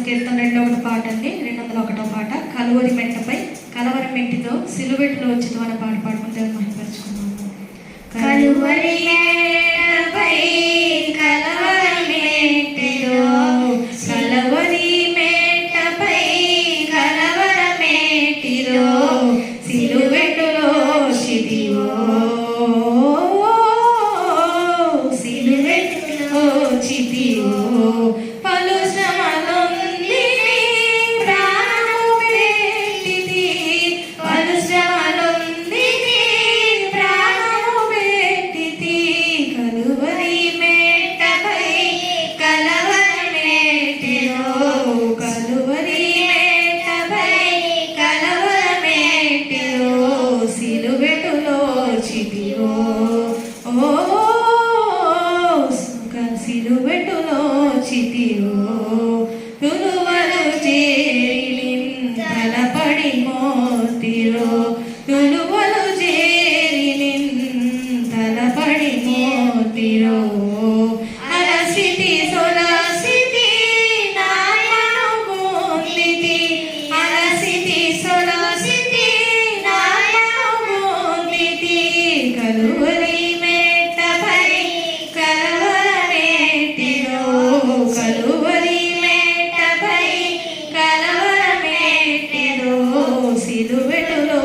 సంకీర్తన రెండవ పాట అండి రెండు వందల ఒకటో పాట. కలువరి మెట్టపై కలవర మెట్టితో సిలువెట్లో వచ్చితో అనే పాట పాడుకుంటే మహిళపరుచుకున్నాము కలువరి సిలువెట్టులో చేరితివు తులువలు చేరి తలపడి మోతిలో తులువలు సిలువెలలో